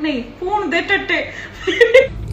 ਨਹੀਂ ਫੋਨ ਦੇ ਟੱਟੇ।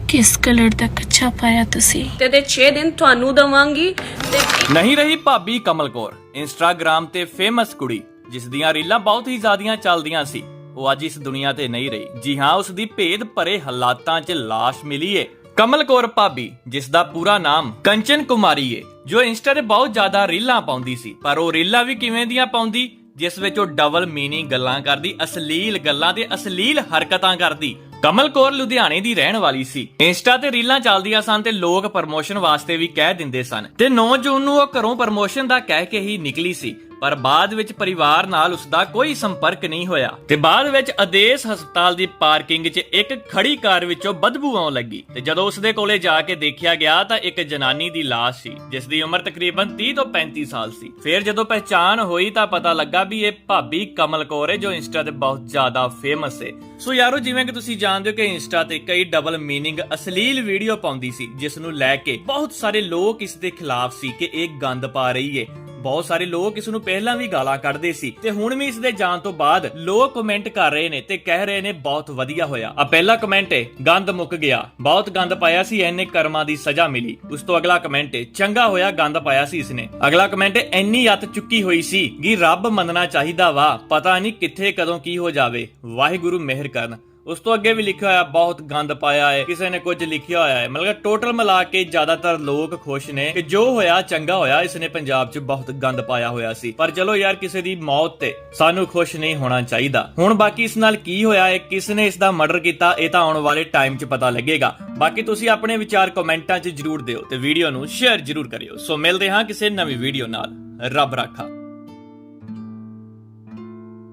ਕਿਸ ਕਲਰ ਦਾ ਕੱਛਾ ਪਾਇਆ ਤੁਸੀਂ? ਤੇ ਤੇ 6 ਦਿਨ ਤੁਹਾਨੂੰ ਦਵਾਂਗੀ। ਤੇ ਨਹੀਂ ਰਹੀ ਭਾਬੀ ਕਮਲ ਕੌਰ ਇੰਸਟਾਗ੍ਰam ਤੇ ਫੇਮਸ ਕੁੜੀ ਜਿਸ ਦੀਆਂ ਰੀਲਾਂ ਬਹੁਤ ਹੀ ਜ਼ਿਆਦੀਆਂ ਚੱਲਦੀਆਂ ਸੀ। ਉਹ ਅੱਜ ਇਸ ਦੁਨੀਆ ਤੇ ਨਹੀਂ ਰਹੀ। ਜੀ ਹਾਂ ਉਸ ਦੀ ਭੇਦ ਭਰੇ ਹਾਲਾਤਾਂ 'ਚ ਲਾਸ਼ ਮਿਲੀ ਏ। ਕਮਲ ਕੌਰ ਭਾਬੀ ਜਿਸ ਦਾ ਪੂਰਾ ਨਾਮ ਕੰਚਨ ਕੁਮਾਰੀ ਏ ਜੋ ਇੰਸਟਾ ਤੇ ਬਹੁਤ ਜ਼ਿਆਦਾ ਰੀਲਾਂ ਪਾਉਂਦੀ ਸੀ। ਪਰ ਉਹ ਰੀਲਾਂ ਵੀ ਕਿਵੇਂ ਦੀਆਂ ਪਾਉਂਦੀ? ਜਿਸ ਵਿੱਚ ਉਹ ਡਬਲ ਮੀਨਿੰਗ ਗੱਲਾਂ ਕਰਦੀ, ਅਸਲੀਲ ਗੱਲਾਂ ਤੇ ਅਸਲੀਲ ਹਰਕਤਾਂ ਕਰਦੀ। ਕਮਲ ਕੌਰ ਲੁਧਿਆਣੇ ਦੀ ਰਹਿਣ ਵਾਲੀ ਸੀ। ਇੰਸਟਾ ਤੇ ਰੀਲਾਂ ਚੱਲਦੀਆਂ ਸਨ ਤੇ ਲੋਕ ਪ੍ਰਮੋਸ਼ਨ ਵਾਸਤੇ ਵੀ ਕਹਿ ਦਿੰਦੇ ਸਨ। ਤੇ 9 ਜੂਨ ਨੂੰ ਉਹ ਘਰੋਂ ਪ੍ਰਮੋਸ਼ਨ ਦਾ ਕਹਿ ਕੇ ਹੀ ਨਿਕਲੀ ਸੀ। ਪਰ ਬਾਅਦ ਵਿੱਚ ਪਰਿਵਾਰ ਨਾਲ ਉਸ ਦਾ ਕੋਈ ਸੰਪਰਕ ਨਹੀਂ ਹੋਇਆ ਤੇ ਬਾਅਦ ਵਿੱਚ ਆਦੇਸ਼ ਹਸਪਤਾਲ ਦੀ ਪਾਰਕਿੰਗ 'ਚ ਇੱਕ ਖੜੀ ਕਾਰ ਵਿੱਚੋਂ ਬਦਬੂ ਆਉਣ ਲੱਗੀ ਤੇ ਜਦੋਂ ਉਸ ਦੇ ਕੋਲੇ ਜਾ ਕੇ ਦੇਖਿਆ ਗਿਆ ਤਾਂ ਇੱਕ ਜਨਾਨੀ ਦੀ ਲਾਸ਼ ਸੀ, ਜਿਸ ਦੀ ਉਮਰ ਤਕਰੀਬਨ 30 ਤੋਂ 35 ਸਾਲ ਸੀ। ਫਿਰ ਜਦੋਂ ਪਹਿਚਾਣ ਹੋਈ ਤਾਂ ਪਤਾ ਲੱਗਾ ਵੀ ਇਹ ਭਾਬੀ ਕਮਲ ਕੌਰ ਹੈ, ਜੋ ਇੰਸਟਾ ਤੇ ਬਹੁਤ ਜ਼ਿਆਦਾ ਫੇਮਸ ਹੈ। ਸੋ ਯਾਰੋ, ਜਿਵੇਂ ਕਿ ਤੁਸੀਂ ਜਾਣਦੇ ਹੋ ਕਿ ਇੰਸਟਾ ਤੇ ਕਈ ਡਬਲ ਮੀਨਿੰਗ ਅਸਲੀਲ ਵੀਡੀਓ ਪਾਉਂਦੀ ਸੀ, ਜਿਸ ਨੂੰ ਲੈ ਕੇ ਬਹੁਤ ਸਾਰੇ ਲੋਕ ਇਸ ਦੇ ਖਿਲਾਫ ਸੀ ਕਿ ਇਹ ਗੰਦ ਪਾ ਰਹੀ ਹੈ। ਬਹੁਤ ਸਾਰੇ ਲੋਕ ਇਸ ਨੂੰ ਪਹਿਲਾਂ ਵੀ ਗਾਲਾਂ ਕੱਢਦੇ ਸੀ ਤੇ ਹੁਣ ਵੀ ਇਸ ਦੇ ਜਾਣ ਤੋਂ ਬਾਅਦ ਲੋਕ ਕਮੈਂਟ ਕਰ ਰਹੇ ਨੇ ਤੇ ਕਹਿ ਰਹੇ ਨੇ ਬਹੁਤ ਵਧੀਆ ਹੋਇਆ। ਆ ਪਹਿਲਾ ਕਮੈਂਟ ਹੈ ਗੰਦ ਮੁੱਕ ਗਿਆ। ਬਹੁਤ ਗੰਦ ਪਾਇਆ ਸੀ ਐਨੇ ਕਰਮਾਂ ਦੀ ਸਜ਼ਾ ਮਿਲੀ। ਉਸ ਤੋਂ ਅਗਲਾ ਕਮੈਂਟ ਹੈ ਚੰਗਾ ਹੋਇਆ ਗੰਦ ਪਾਇਆ ਸੀ ਇਸਨੇ। ਅਗਲਾ ਕਮੈਂਟ ਹੈ ਇੰਨੀ ਅੱਤ ਚੁੱਕੀ ਹੋਈ ਸੀ ਕਿ ਰੱਬ ਮੰਨਣਾ ਚਾਹੀਦਾ ਵਾ, ਪਤਾ ਨਹੀਂ ਕਿੱਥੇ ਕਦੋਂ ਕੀ ਹੋ ਜਾਵੇ। ਵਾਹਿਗੁਰੂ ਮਿਹਰ ਕਰਨ। ਉਸ ਤੋਂ ਅੱਗੇ ਵੀ ਲਿਖਿਆ ਹੋਇਆ, ਬਹੁਤ ਗੰਦ ਪਾਇਆ ਹੈ, ਕਿਸੇ ਨੇ ਕੁਝ ਲਿਖਿਆ ਹੋਇਆ ਹੈ। ਮਤਲਬ ਟੋਟਲ ਮਿਲਾ ਕੇ ਜ਼ਿਆਦਾਤਰ ਲੋਕ ਖੁਸ਼ ਨੇ ਕਿ ਜੋ ਹੋਇਆ, ਚੰਗਾ ਹੋਇਆ, ਇਸ ਨੇ ਪੰਜਾਬ 'ਚ ਬਹੁਤ ਗੰਦ ਪਾਇਆ ਹੋਇਆ ਸੀ। ਪਰ ਚਲੋ ਯਾਰ, ਕਿਸੇ ਦੀ ਮੌਤ ਤੇ ਸਾਨੂੰ ਖੁਸ਼ ਨਹੀਂ ਹੋਣਾ ਚਾਹੀਦਾ। ਹੁਣ ਬਾਕੀ ਇਸ ਨਾਲ ਕੀ ਹੋਇਆ ਹੈ ਕਿਸ ਨੇ ਇਸ ਦਾ ਮਰਡਰ ਕੀਤਾ, ਇਹ ਤਾਂ ਆਉਣ ਵਾਲੇ ਟਾਈਮ 'ਚ ਪਤਾ ਲੱਗੇਗਾ। ਬਾਕੀ ਤੁਸੀਂ ਆਪਣੇ ਵਿਚਾਰ ਕਮੈਂਟਾਂ 'ਚ ਜਰੂਰ ਦਿਓ ਤੇ ਵੀਡੀਓ ਨੂੰ ਸ਼ੇਅਰ ਜਰੂਰ ਕਰਿਓ। ਸੋ ਮਿਲਦੇ ਹਾਂ ਕਿਸੇ ਨਵੀਂ ਵੀਡੀਓ ਨਾਲ। ਰੱਬ ਰਾਖਾ।